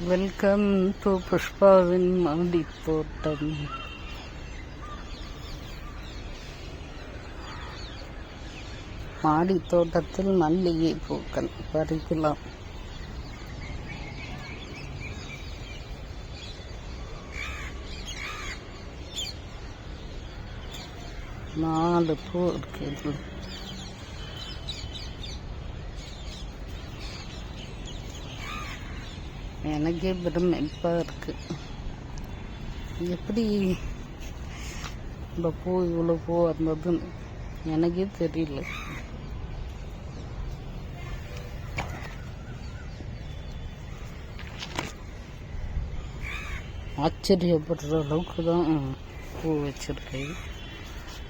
Welcome to புஷ்பாவின் மாடி தோட்டம் மாடி தோட்டத்தில் மல்லிகை பூக்கள். பறிக்கலாம் நாலு பூ இருக்குது. எனக்கே பெருமைப்பாக இருக்குது எப்படி இந்த பூ இவ்வளோ பூ வந்ததுன்னு எனக்கே தெரியல. ஆச்சரியப்படுற அளவுக்கு தான் பூ வச்சுருக்கேன்.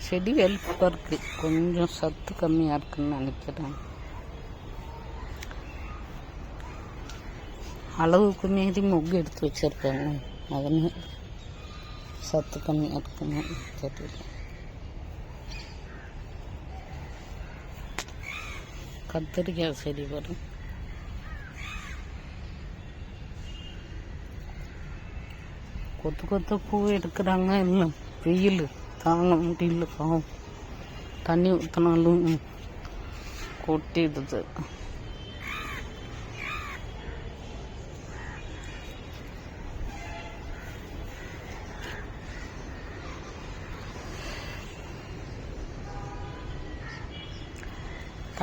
செடி ஹெல்ப்பாக இருக்குது கொஞ்சம் சத்து கம்மியாக இருக்குன்னு நினைக்கிறேன். அளவுக்கு மீறி மொக்கு எடுத்து வச்சிருக்காங்க. அதனால் சத்து கம்மியாக இருக்குன்னு தெரியல கத்திரிக்காய் செடி வரும் கொத்து கொத்த பூ எடுக்கிறாங்க. இல்லை வெயில் தாங்க முடியல பாவம். தண்ணி ஊற்றினாலும் கொட்டிடுது.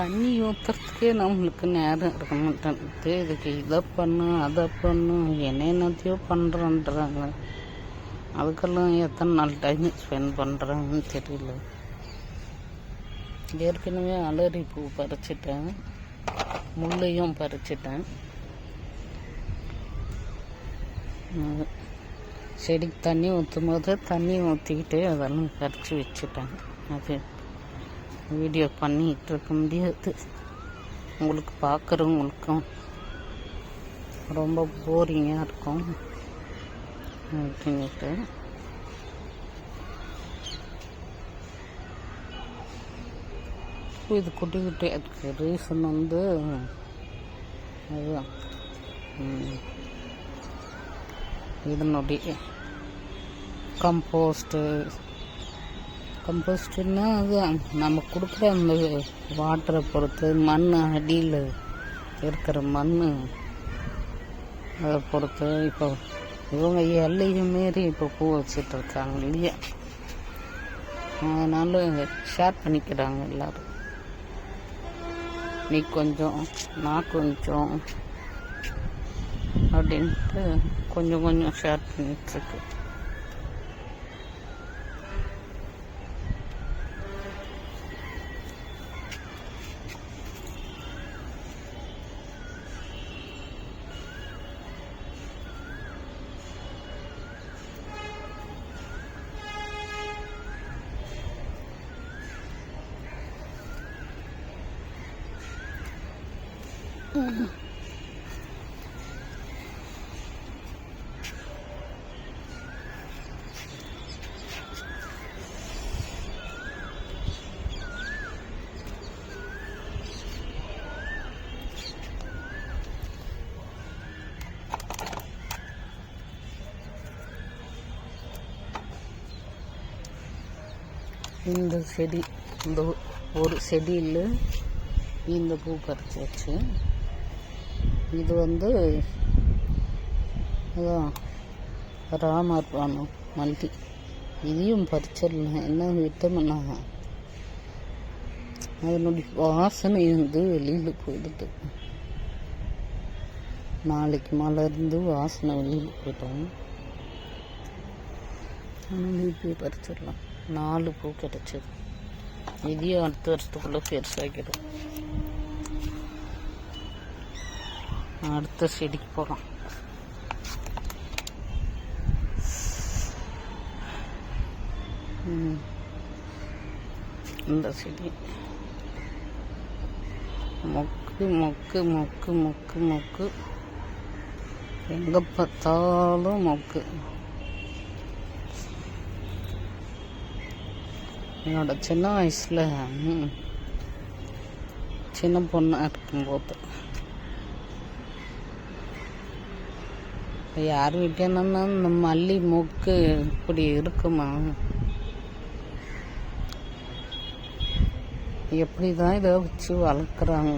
தண்ணி ஊற்றுறதுக்கே நம்மளுக்கு நேரம் இருக்க மாட்டேங்குது இதுக்கு இதை பண்ணு அதை பண்ணு என்னென்னத்தையோ பண்ணுறன்றாங்க அதுக்கெல்லாம் எத்தனை நாள் டைம் ஸ்பெண்ட் பண்ணுறாங்கன்னு தெரியல. ஏற்கனவே அலரி பூ பறிச்சிட்டேன். முள்ளையும் பறிச்சிட்டேன். அது செடிக்கு தண்ணி ஊற்றும் போது தண்ணி ஊற்றிக்கிட்டு அதெல்லாம் பறித்து வச்சுட்டேன். அது வீடியோ பண்ணிகிட்டு இருக்க முடியாது. உங்களுக்கு பார்க்குறவங்களுக்கும் ரொம்ப போரிங்காக இருக்கும். அப்படின்ட்டு இது குட்டி குட்டி அதுக்கு ரீசன் வந்து அதுதான். இதனுடைய கம்போஸ்ட்டு கம்போஸ்ட்னா அது நம்ம கொடுக்குற அந்த வாட்டரை பொறுத்து மண் அடியில் இருக்கிற மண் அதை பொறுத்து. இப்போ இவங்க எல்லையும் மீறி இப்போ பூ வச்சுட்டு இருக்காங்க இல்லையா? அதனால ஷேர் பண்ணிக்கிறாங்க எல்லாரும். நீ கொஞ்சம் நான் கொஞ்சம் அப்படின்ட்டு கொஞ்சம் கொஞ்சம் ஷேர் பண்ணிகிட்ருக்கு இந்த செடி இந்த ஒரு செடியில் இந்த பூ பறிச்சாச்சு. இது வந்து அதான் ராமர் பானம் மல்டி. இதையும் பறிச்சிடலாம் என்ன விட்டோம்னா அதனுடைய வாசனை வந்து வெளியில் போயிடுது. நாளைக்கு மலர்ந்து வாசனை வெளியில் போயிட்டோம் ஆனால் பறிச்சிடலாம். நாலு பூ கிடச்சிது இதையும் அடுத்த வருஷத்துக்குள்ளே பெருசாகிடும் அடுத்த செடிக்கு போகலாம். இந்த செடி. மொக்கு மொக்கு மொக்கு மொக்கு மொக்கு. எங்கே பார்த்தாலும் மொக்கு. என்னோட சின்ன வயசில் சின்ன பொண்ணாக இருக்கும்போது இப்போ யார் வைக்கணும்னா இந்த மல்லி மொக்கு இப்படி இருக்குமா? எப்படி தான் இதை வச்சு வளர்க்குறாங்க?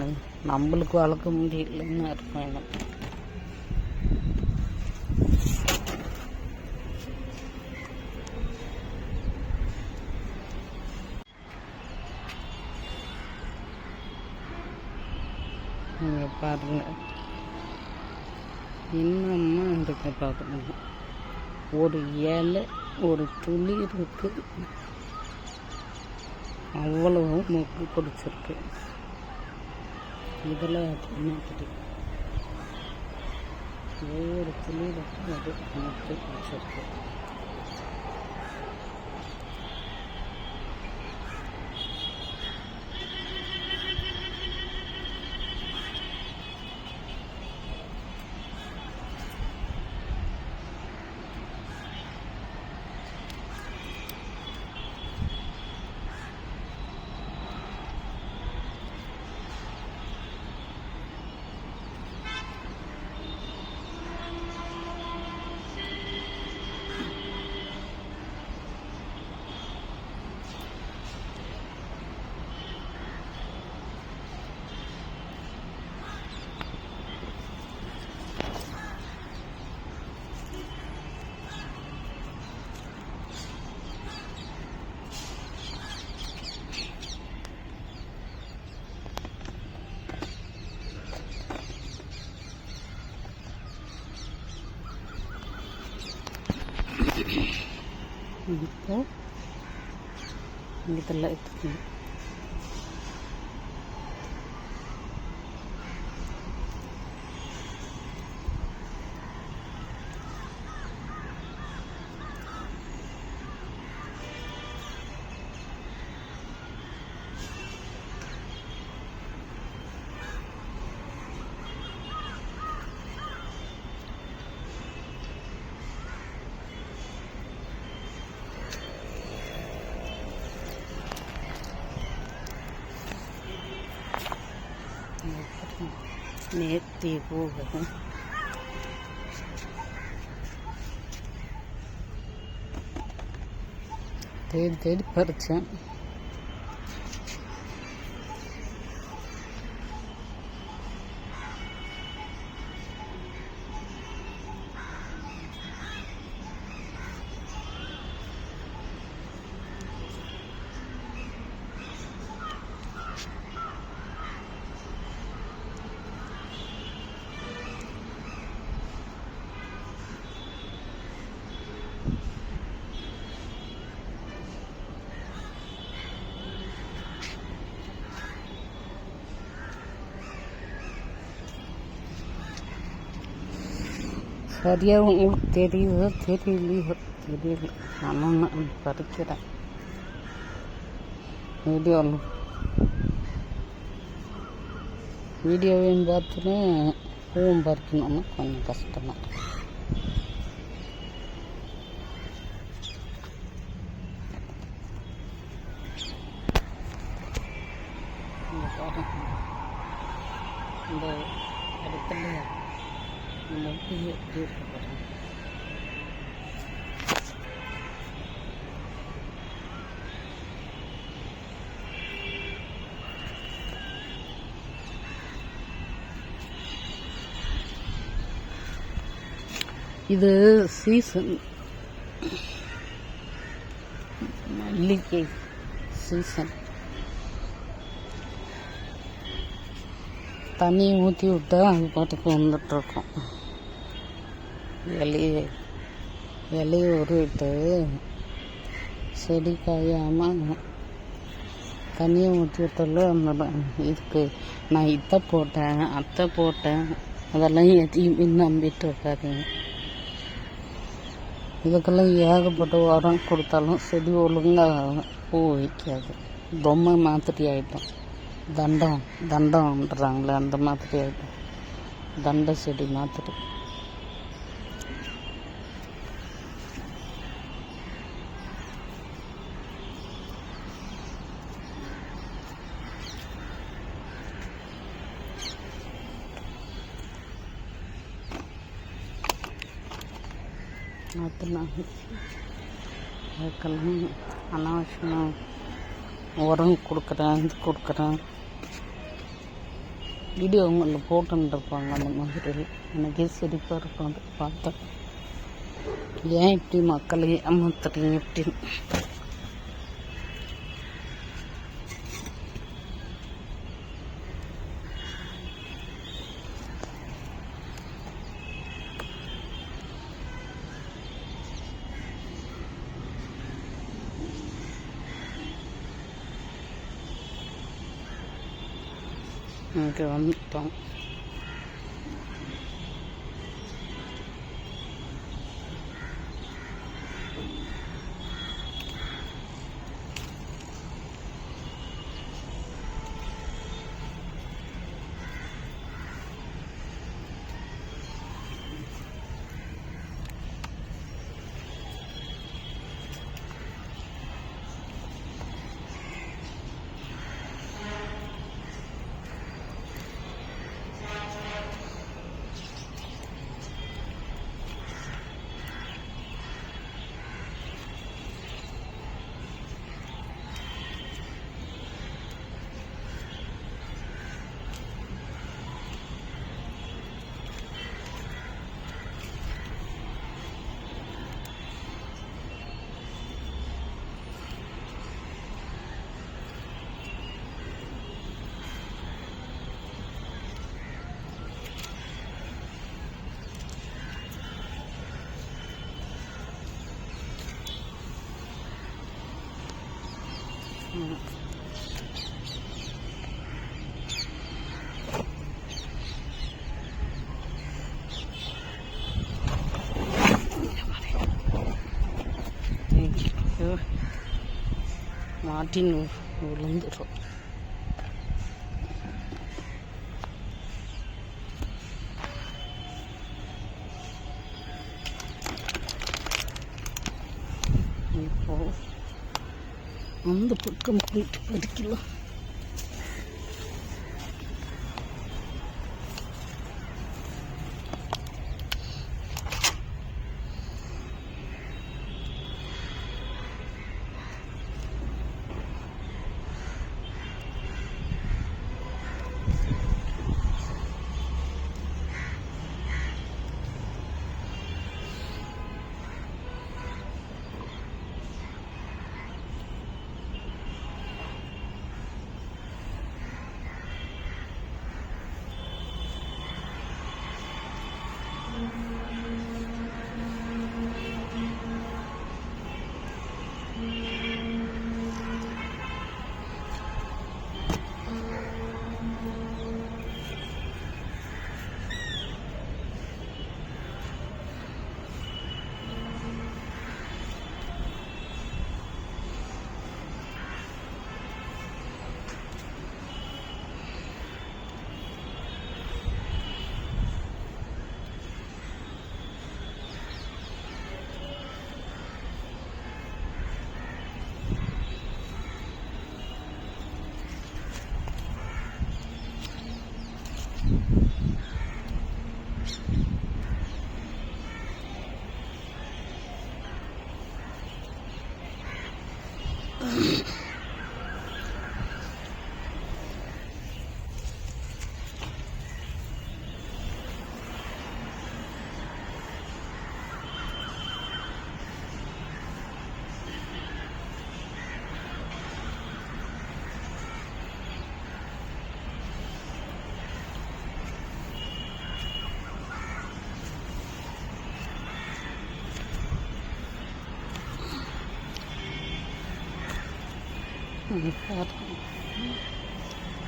நம்மளுக்கு வளர்க்க முடியலன்னு இருக்கும் எனக்கு பாருங்கள் பாருங்க இன்னமும் இருக்கு பார்க்கணும். ஒரு இலை ஒரு துளி இருக்கு. அவ்வளவு மொக்கு பிடிச்சிருக்கு. இதில் என்ன தெரியும்? ஒவ்வொரு துளியிலும் அது மொக்கு பிடிச்சிருக்கு. الله التقي நேர்த்தி பூவும் தேடி தேடி பறித்தேன் சரியாகவும் தெரியுதோ தெரியலையோ தெரியல நானும் பறிக்கிறேன் வீடியோவில் வீடியோவையும் பார்த்துன்னு பூவும் பறிக்கணும்னா கொஞ்சம் கஷ்டமாக இருக்கும் இங்க பாருங்க. இந்த இடத்துல மொட்டு எப்படி இருக்கு பாருங்க இது சீசன் மல்லிகை சீசன் தண்ணியை ஊற்றி விட்டா அது பாட்டுக்கு வந்துட்டுருக்கோம். இலையை இலையை உருவிட்டு செடி காயாமல் தண்ணியை ஊற்றி விட்டால அந்த இதுக்கு நான் இத்தை போட்டேன் அத்தை போட்டேன். அதெல்லாம் எதையுமே நம்பிட்டு இருக்காதீங்க. இதுக்கெல்லாம் ஏகப்பட்ட உரம் கொடுத்தாலும் செடி ஒழுங்காக பூ வைக்காது. பொம்மை மாதிரி ஆகிட்டோம் தண்டம் தண்டம்ன்றாங்களே அந்த மாதிரி ஆகிட்டோம் தண்ட செடி மாதிரி. மாற்றினாங்க அதுக்கெல்லாம் அனாவசியமாக உரம் கொடுக்குறேன் இது கொடுக்குறேன். வீடியோ அவங்களில் போட்டுருப்பாங்க அந்த மாதிரி. எனக்கே சிரிப்பாக இருக்கும் அதை பார்த்தா. ஏன் இப்படி மக்களை ஏமாத்துறீங்க அப்படின்னு இங்கே வந்துட்டோம் 嗯。嗯。嗯。嗯。马丁路路龙的车 அந்த பக்கம் போயிட்டு பறிக்கலாம் Ai.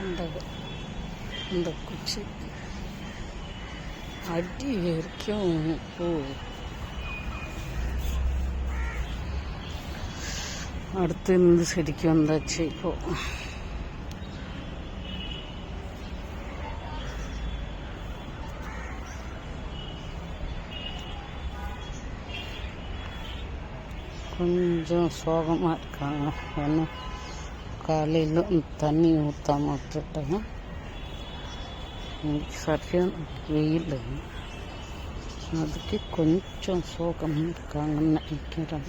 இந்த இந்த குச்சி அடி வரைக்கும் பூ அடுத்து இந்த செடிக்கு வந்தாச்சு இப்போ. கொஞ்சம் சோகமாக இருக்காங்க என்ன? காலையில் தண்ணி ஊற்றாம விட்டுட்டேன். இன்னைக்கு சரியான வெயில். அதுக்கு கொஞ்சம் சோகம் இருக்காங்கன்னு நினைக்கிறேன்.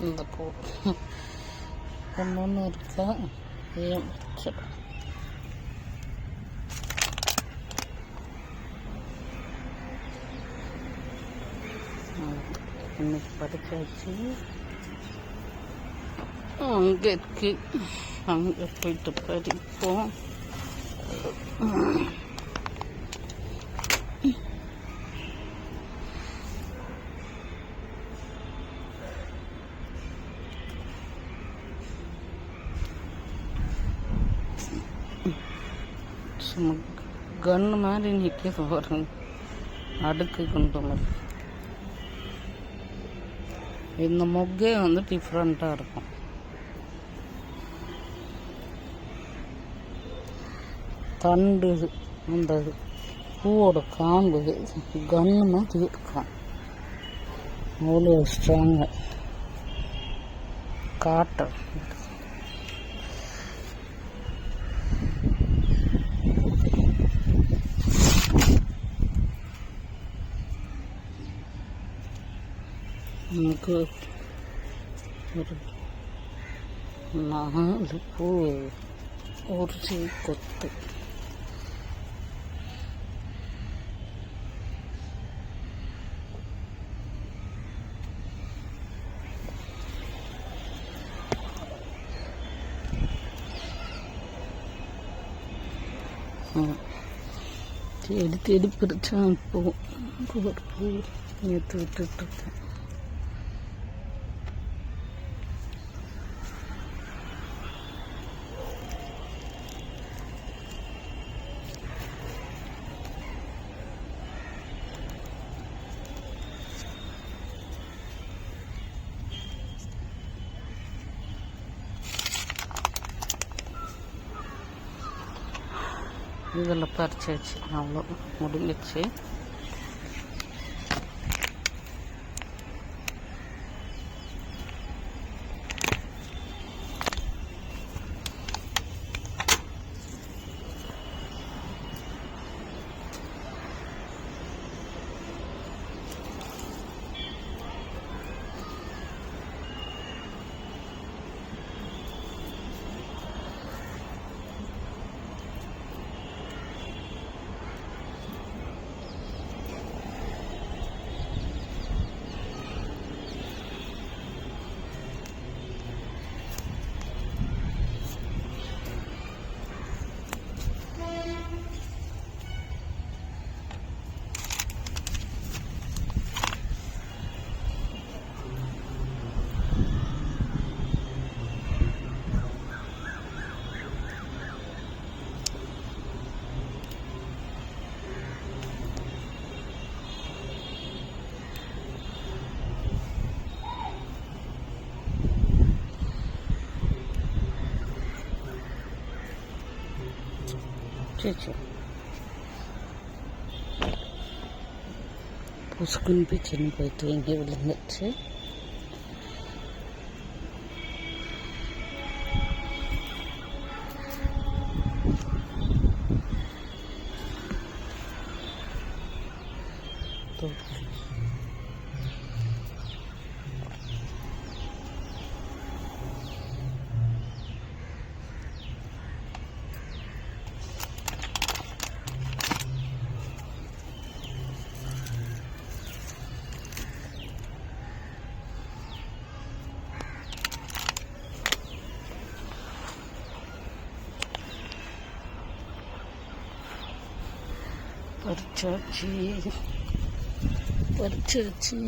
இந்த பூ ஒன்று ஒன்று இருக்கா ஏன் வச்சிடும் இன்னைக்கு படிக்க அங்கே இருக்கு அங்கே போயிட்டு படிப்போம். சும்மா கன்று மாதிரி நிற்கிது பாருங்க அடுக்கு குண்டு மாதிரி இந்த மொக்கே வந்து டிஃப்ரெண்ட்டாக இருக்கும். தண்டு இது, அந்த இது, பூவோட காம்பு கன்று தீர்க்கும். இருக்கும் அவ்வளோ ஸ்ட்ராங்கு காட்டன் நமக்கு ஒரு நாலு பூ ஒரு கொத்து எடுத்து இப்போ பூ பூ எடுத்து விட்டுட்ருக்கேன் இருக்கேன் இதில் பறிச்சாச்சு. அவ்வளோ முடிஞ்சிச்சு அச்சோ புசுக்குன்னு பிச்சுன்னு போயிட்டு எங்கே விழுந்துச்சு பறிச்சாச்சு பறிச்சாச்சு